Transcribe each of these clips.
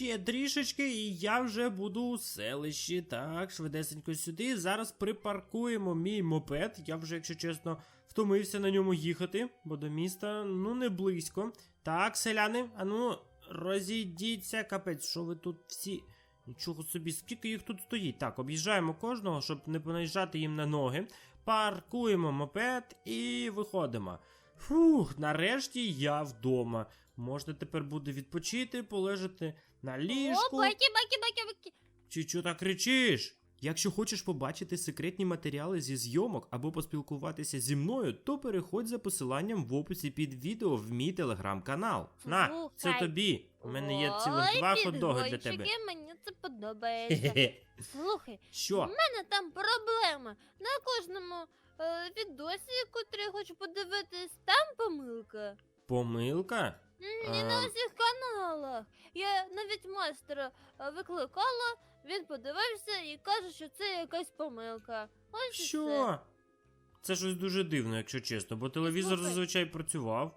ще трішечки, і я вже буду у селищі. Так, швидесенько сюди. Зараз припаркуємо мій мопед. Я вже, якщо чесно, втомився на ньому їхати, бо до міста ну не близько. Так, селяни, а ну, розійдіться, капець, що ви тут всі. Нічого собі, скільки їх тут стоїть. Так, об'їжджаємо кожного, щоб не понаїжджати їм на ноги. Паркуємо мопед і виходимо. Фух, нарешті я вдома. Можна тепер буде відпочити, полежати на ліжку. О, баки, баки, баки, баки. Чи що так кричиш? Якщо хочеш побачити секретні матеріали зі зйомок або поспілкуватися зі мною, то переходь за посиланням в описі під відео в мій телеграм-канал. На, це тобі. У мене є цілих два хот-доги для тебе. Мені це подобається. Слухай, у Що? мене там проблема. На кожному е, відосі, котрий я хочу подивитись, там помилка. Помилка? М, І на А. усіх каналах. Я навіть майстра е, викликала, він подивився і каже, що це якась помилка. Ось і все. Що? Це щось дуже дивно, якщо чесно, бо телевізор Слухай. зазвичай працював.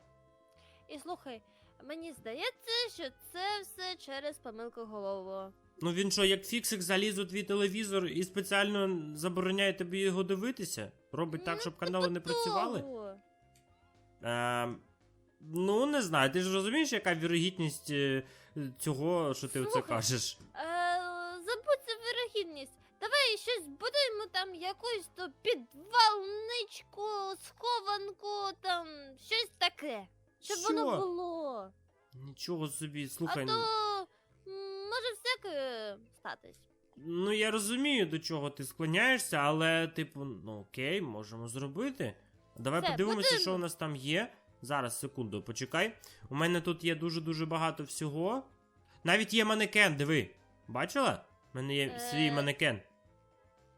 І слухай, мені здається, що це все через помилку голову. Ну він що, як фіксик заліз у твій телевізор і спеціально забороняє тобі його дивитися? Робить так, Ну, щоб канали не працювали? Того. Ем, ну, не знаю, ти ж розумієш, яка вірогідність е, цього, що ти оце кажеш? Е, забудь за вирогідність. Давай щось будуємо там якусь то підвалничку, схованку, там щось таке. Щоб Що? воно було. Нічого собі, слухай. а то може всяке статись. Ну, я розумію, до чого ти склоняєшся, але, типу, ну окей, можемо зробити. Давай Все, подивимося, будемо. що у нас там є. Зараз, секунду, почекай. У мене тут є дуже-дуже багато всього. Навіть є манекен, диви. Бачила? У мене є Е. свій манекен.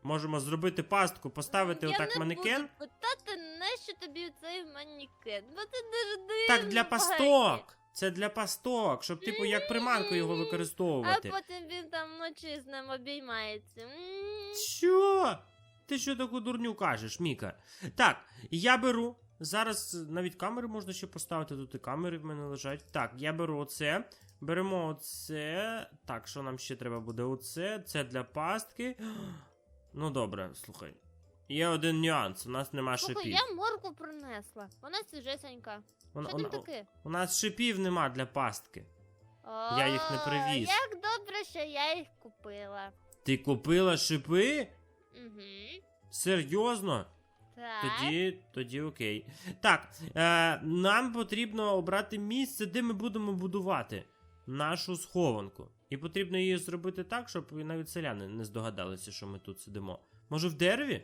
Можемо зробити пастку, поставити Я отак не манекен. Буду питати, нащо тобі цей манікен? Бо це дуже дивно. Так, для пасток. Це для пасток, щоб, типу, як приманку його А використовувати. потім він там вночі з ним обіймається. М. Що? Ти що таку дурню кажеш, Міка? Так, я беру. Зараз навіть камери можна ще поставити. Тут і камери в мене лежать. Так, я беру оце. Беремо оце. Так, що нам ще треба буде? Оце. Це для пастки. Ну добре, слухай. Є один нюанс, у нас нема Слухай, шипів. я морку принесла. Вона свіжесенька. Вона- Що там таке? у нас шипів нема для пастки. Я їх не О, привіз. Як добре, що я їх купила. Ти купила шипи? Угу. Серйозно? Так. Тоді, тоді окей. Так, е, нам потрібно обрати місце, де ми будемо будувати нашу схованку. І потрібно її зробити так, щоб навіть селяни не здогадалися, що ми тут сидимо. Може, в дереві?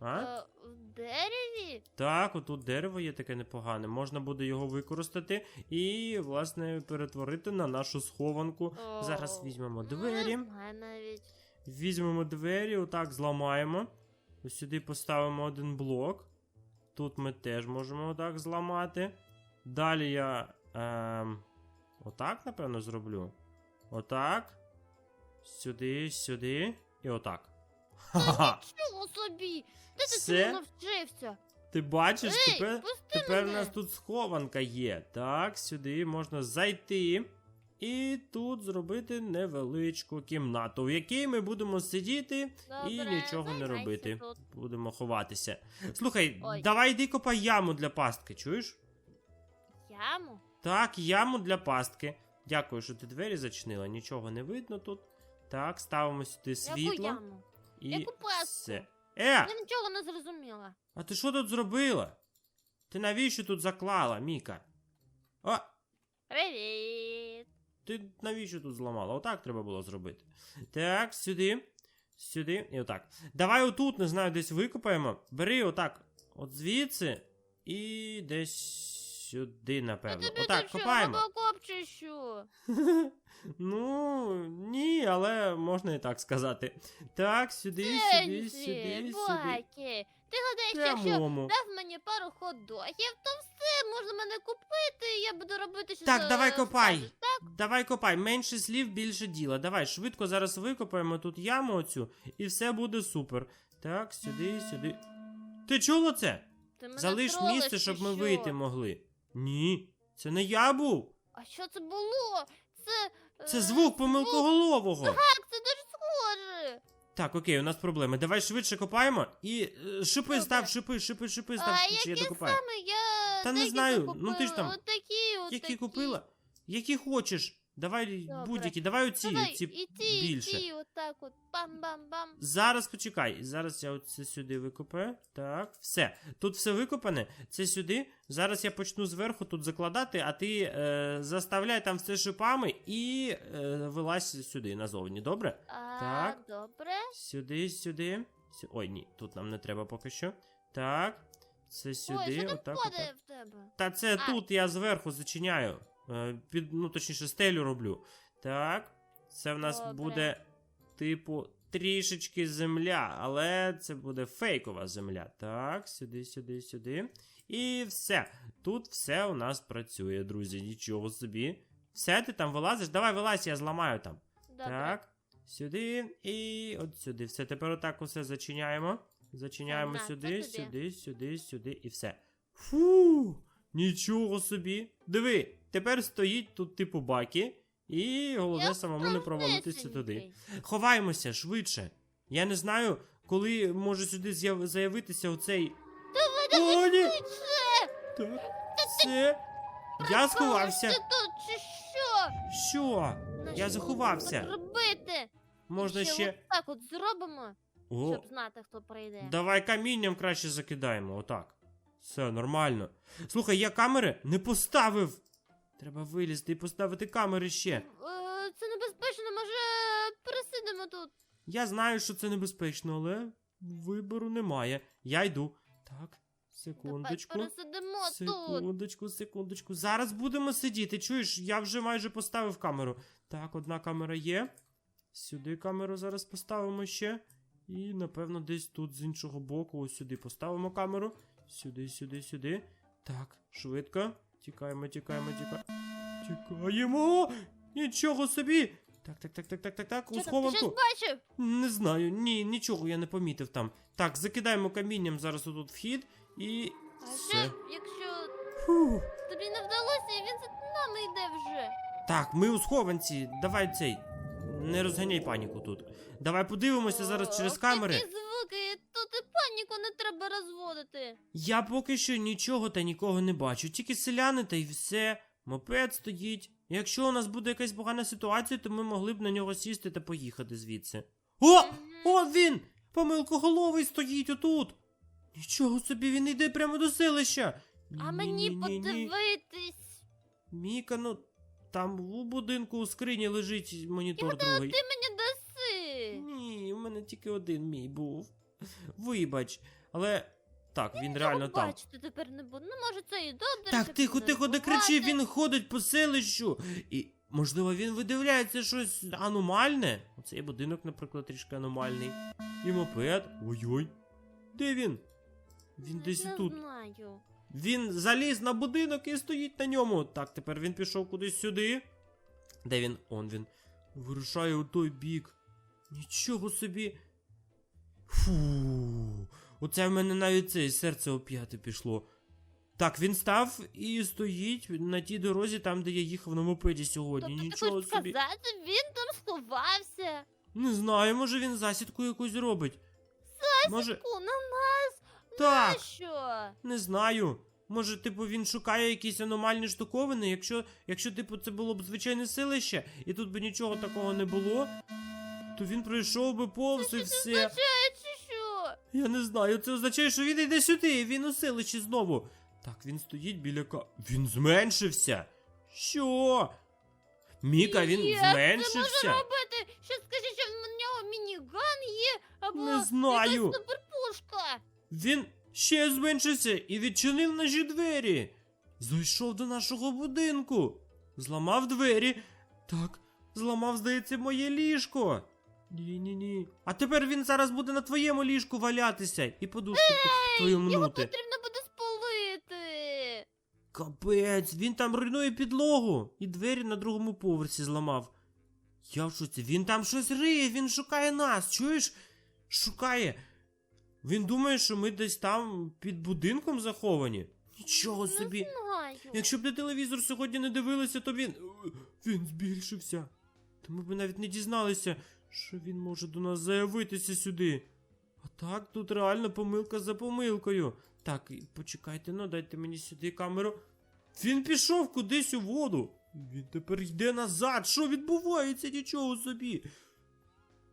А? Е, в дереві? Так, отут дерево є таке непогане. Можна буде його використати і, власне, перетворити на нашу схованку. Зараз візьмемо ну, двері. Не знаю навіть. Візьмемо двері, отак зламаємо. Ось сюди поставимо один блок. Тут ми теж можемо отак зламати. Далі я. Ем, отак, напевно, зроблю. Отак. Сюди, сюди. І отак. Ха-ха. Чого собі? Де ти Все? цьому навчився? Ти бачиш, Ей, тепер, пусти тепер у мене. нас тут схованка є. Так, сюди можна зайти. І тут зробити невеличку кімнату, в якій ми будемо сидіти і Добре, нічого не робити. тут. Будемо ховатися. Слухай, Ой. давай йди копай яму для пастки, чуєш? Яму? Так, яму для пастки. Дякую, що ти двері зачинила, нічого не видно тут. Так, ставимо сюди Яку світло. яму? І Яку пастку? все. Е! Я нічого не зрозуміла. А ти що тут зробила? Ти навіщо тут заклала, Міка? О, Привіт. Ти навіщо тут зламала? Отак треба було зробити. Так, сюди. Сюди. І отак. Давай отут, не знаю, десь викопаємо. Бери отак. От звідси. І десь сюди, напевно. Тобі Отак, що, копаємо. робокоп чи що? Ну, ні, але можна і так сказати. Так, сюди, сюди, Сенсі, сюди, сюди. Баки. Ти гадаєш, якщо Прямому. дав мені пару хот-догів, то все, можна мене купити, і я буду робити щось. Так, е, давай копай. Так? Давай копай, менше слів, більше діла. Давай, швидко зараз викопаємо тут яму оцю, і все буде супер. Так, сюди, сюди. Ти чула це? Залиш місце, щоб ми вийти могли. Ні, це не я був. А що це було? Це Це Е, звук помилкоголового. Так, це дуже схоже. Так, окей, у нас проблеми. Давай швидше копаємо і е, шипи Добре. став, шипи, шипи, шипи став, А швидше, я які докопаю. саме я Та не декілька знаю, ну ти ж там- Отакі, отакі. Які купила? Які хочеш. Давай Добре. будь-які, давай оці, Давай, ці і ті, більше. і ті, отак от, бам-бам-бам. Зараз почекай. Зараз я оце сюди викопаю. Так, все. Тут все викопане. Це сюди. Зараз я почну зверху тут закладати, а ти е, заставляй там все шипами і е, вилазь сюди назовні, добре? А, Так. добре. Сюди, сюди. Сю- Ой, ні, тут нам не треба поки що. Так. Це сюди, Ой, що там отак, падає отак. в тебе? Та це А. тут я зверху зачиняю. Е, Під, ну, точніше, стелю роблю. Так. Це в нас Добре. буде, типу, трішечки земля, але це буде фейкова земля. Так, сюди, сюди, сюди. І все. Тут все у нас працює, друзі. Нічого собі. Все, ти там вилазиш? Давай вилазь, я зламаю там. Добре. Так. Сюди і от сюди. Все, тепер отак усе зачиняємо. Зачиняємо це сюди, сюди, сюди, сюди і все. Фу! Нічого собі. Диви, тепер стоїть тут типу баки, і головне Я самому не провалитися туди. Ховаємося швидше. Я не знаю, коли може сюди з'яв- заявитися оцей. О, ні! Швидше! Так, все. Я сховався. Тут чи що? Що? Ну, Я що заховався. будемо робити? Можна ще ще. так от зробимо, О, щоб знати, хто прийде. Давай камінням краще закидаємо, отак. Все, нормально. Слухай, я камери не поставив. Треба вилізти і поставити камери ще. Е, Це небезпечно, може пересидимо тут. Я знаю, що це небезпечно, але вибору немає. Я йду. Так, секундочку. Давай пересидимо тут. Секундочку, секундочку. Зараз будемо сидіти. Чуєш, я вже майже поставив камеру. Так, одна камера є. Сюди камеру зараз поставимо ще. І, напевно, десь тут з іншого боку, ось сюди поставимо камеру. Сюди, сюди, сюди. Так, швидко. Тікаємо, тікаємо, тікаємо. Тікаємо! Нічого собі! Так, так, так, так, так, так, так, у Що там, ти схованку. бачив? Не знаю, ні, нічого я не помітив там. Так, закидаємо камінням зараз отут вхід і. А Все. що, якщо Фух. тобі не вдалося, і він за нами йде вже. Так, ми у схованці. Давай цей. Не розганяй паніку тут. Давай подивимося зараз через камери. Тут і не треба розводити. Я поки що нічого та нікого не бачу. Тільки селяни та й все. Мопед стоїть. Якщо у нас буде якась погана ситуація, то ми могли б на нього сісти та поїхати звідси. О! От він! Помилкоголовий стоїть отут. Нічого собі, він йде прямо до селища. А мені подивитись. Міка, ну там у будинку у скрині лежить монітор другий. Ти мені даси. Ні, у мене тільки один мій був. Вибач. Але так, він реально там. бачити тепер не буду. Ну, може, це і добре. Так, щоб тихо, тихо, не кричи, він ходить по селищу. І, можливо, він видивляється щось аномальне. Оцей будинок, наприклад, трішки аномальний. І мопед. Ой-ой. Де він? Він десь Не тут. знаю. Він заліз на будинок і стоїть на ньому. Так, тепер він пішов кудись сюди. Де він? Он він. Вирушає у той бік. Нічого собі. Фу. Оце в мене навіть це серце оп'яти пішло. Так, він став і стоїть на тій дорозі, там, де я їхав на мопеді сьогодні. Тобто ти хочеш собі. сказати, він там сховався. Не знаю, може він засідку якусь робить. Може. На нас Так. на що? Не знаю. Може, типу, він шукає якісь аномальні штуковини. Якщо, якщо, типу, це було б звичайне селище, і тут би нічого такого не було, то він пройшов би повз і все. Що? Я не знаю, це означає, що він йде сюди, він у селищі знову. Так, він стоїть біля ка. Він зменшився. Що? Міка, він Як це може зменшився. робити? Що скажи, що в нього мініган є, або Не знаю. якась суперпушка. Він ще зменшився і відчинив наші двері. Зайшов до нашого будинку. Зламав двері. Так, зламав, здається, моє ліжко. Ні-ні-ні. А тепер він зараз буде на твоєму ліжку валятися і подушку твою Його потрібно буде спалити. Капець, він там руйнує підлогу і двері на другому поверсі зламав. Я в шоці, він там щось риє, він шукає нас, чуєш? Шукає. Він думає, що ми десь там під будинком заховані. Нічого собі. Знаю. Якщо б ти телевізор сьогодні не дивилися, то він. Він збільшився. то ми б навіть не дізналися, що він може до нас заявитися сюди. А так, тут реально помилка за помилкою. Так, почекайте, ну дайте мені сюди камеру. Він пішов кудись у воду. Він тепер йде назад. Що відбувається? Нічого собі.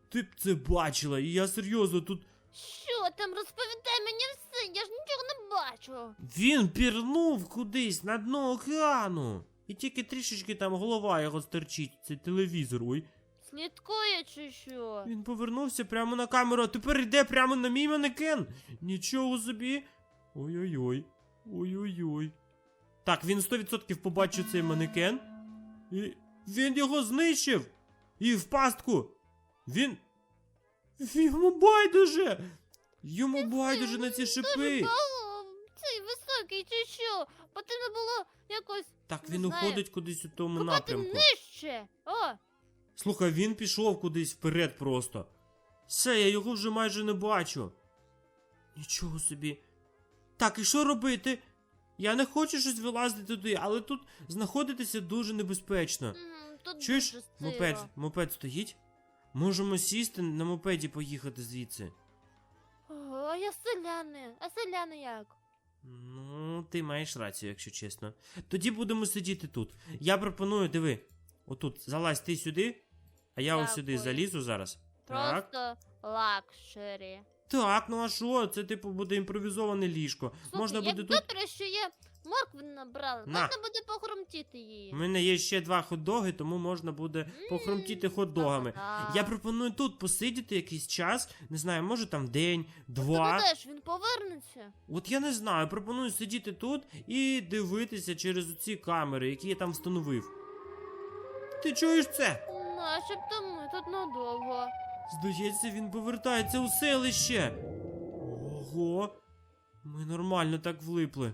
Ти б це бачила, і я серйозно тут. Що там розповідай мені все, я ж нічого не бачу. Він пірнув кудись на дно океану. І тільки трішечки там голова його стерчить, цей телевізор. Ой. Слідкує чи що? Він повернувся прямо на камеру, а тепер йде прямо на мій манекен. Нічого собі. Ой-ой-ой. Ой-ой-ой. Так, він 100% побачив цей манекен. І він його знищив. І в пастку. Він. Йому байдуже. Йому байдуже на ці шипи. Цей високий чи що? Потрібно було якось Так, він уходить кудись у тому напрямку. нижче. О, Слухай, він пішов кудись вперед просто. Все, я його вже майже не бачу. Нічого собі. Так, і що робити? Я не хочу щось вилазити туди, але тут знаходитися дуже небезпечно. м, тут Чуєш, дуже мопед, мопед стоїть? Можемо сісти на мопеді поїхати звідси. О, а я селяни. А селяни як? Ну, ти маєш рацію, якщо чесно. Тоді будемо сидіти тут. Я пропоную, диви, отут залазь ти сюди, а я ось сюди Дякую. залізу зараз. Так. Просто лакшері. Так, ну а що? Це типу буде імпровізоване ліжко. Слухай, Можна як буде тут. добре, що я моркви набрала. На. Можна буде похрумтіти її. У мене є ще два хот-доги, тому можна буде похромтіти хот-догами. Ага. Я пропоную тут посидіти якийсь час, не знаю, може там день, два. Ти будеш, він повернеться. От я не знаю, пропоную сидіти тут і дивитися через ці камери, які я там встановив. Ти чуєш це? Начебто ми тут надовго. Здається, він повертається у селище. Ого. Ми нормально так влипли.